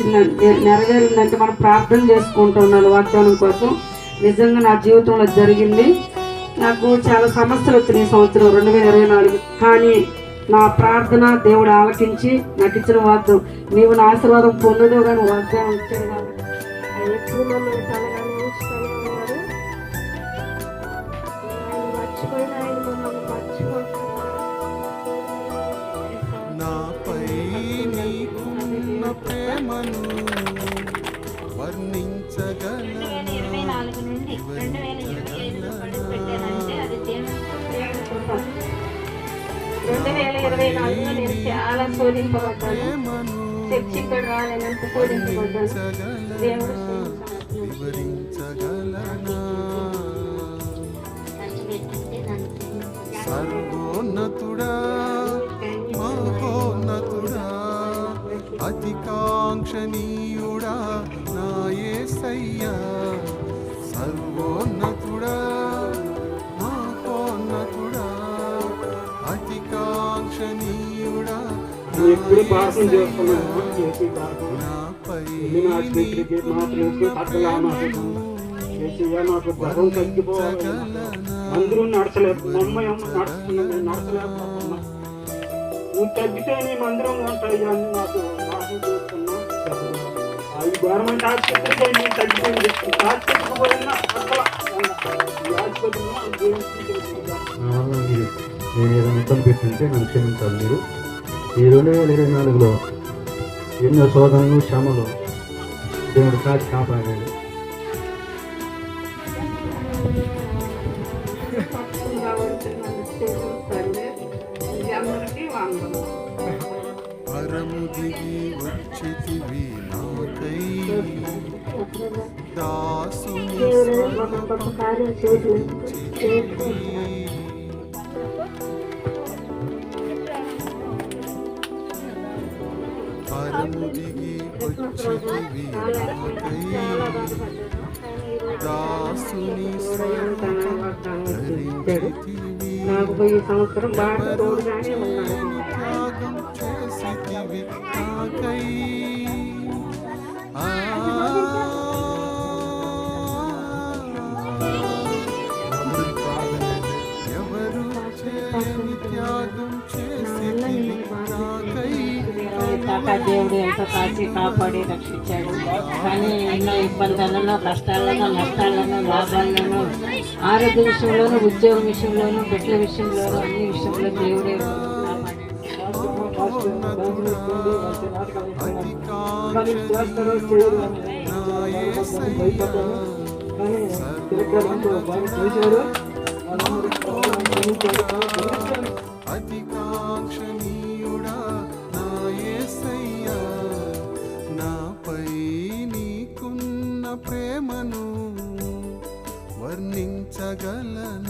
చిన్న నెరవేరిందంటే మనం ప్రార్థన చేసుకుంటున్నాను వాగ్దానం కోసం. నిజంగా నా జీవితంలో జరిగింది. నాకు చాలా సమస్యలు వచ్చినాయి ఈ సంవత్సరం రెండు వేల ఇరవై నాలుగు. కానీ నా ప్రార్థన దేవుడు ఆలకించి నాకు ఇచ్చిన వాగ్దానం. నీవు నా ఆశీర్వాదం పొందదు కానీ వాగ్దానం ఇచ్చాను ఎప్పుడు వర్ణించగలను ఇరవై నాలుగు నుండి రెండు వేల ఇరవై ఐదులో అడుగు పెట్టానంటే అది దేవుని కృప. రెండు వేల ఇరవై నాలుగులో నేను చాలా శోధింపబడ్డాను ఇక్కడ రాలేనంత శోధింపబడ్డాను దేవుడు. వివరించగలనా సర్వోన్నతుడా మహోన్నతుడా అతికాంక్షణీయుడా నా యేసయ్యా సర్వోన్నతుడా మహోన్నతుడా అతికాంక్షణీయుడా ఎప్పుడు ప్రార్థన. చేస్తున్నాను చేసి నాకు గర్వం తగ్గిపోవాలి. అందరూ నడుస్తుంది నడచలేకపోతున్నా నువ్వు తగ్గితే నీ మందిరం ఉంటాయి అని నాకు ప్రార్థన చేస్తున్నా. అది గవర్నమెంట్ ఆసుపత్రికి నేను తగ్గిపోయింది ఆసుపత్రికి పోయినా అసలు ఈ ఆసుపత్రిలో దేవునికి తెలుసు. నా వల్ల మీరు నేను ఏదైనా ఇబ్బంది పెట్టింటే నన్ను క్షమించాలి మీరు. ఈ రెండు వేల ఇరవై నాలుగులో ఎన్నో శోధనలు శ్రమలు దేవుడు కాచి కాపాడాడు అందరికీ వందనం పరము దిగి వచ్చితివి నాకై దాసుని దేవుడు పరము దిగి వచ్చితివి నాకై దాసుని ధరించితివి నాకు పోయి సంవత్సరం బాగా తోడుగానే ఉన్నాను. చేసితివి నాకై ఎవరు త్యాగం నాకై దేవుడు ఎంతో కాచి కాపాడి రక్షించాడు. కానీ ఎన్నో ఇబ్బందులను కష్టాలను నష్టాలను లాభాలను ఆరోగ్య విషయంలోనూ ఉద్యోగం విషయంలోనూ బిడ్డల విషయంలోనూ అన్ని విషయంలో దేవుడే కాపాడాడు కానీ చేస్తారో చేయరు అని భయపడ్డాను నా యేసయ్యా నాపై నీకున్న ప్రేమను వర్ణించగలను.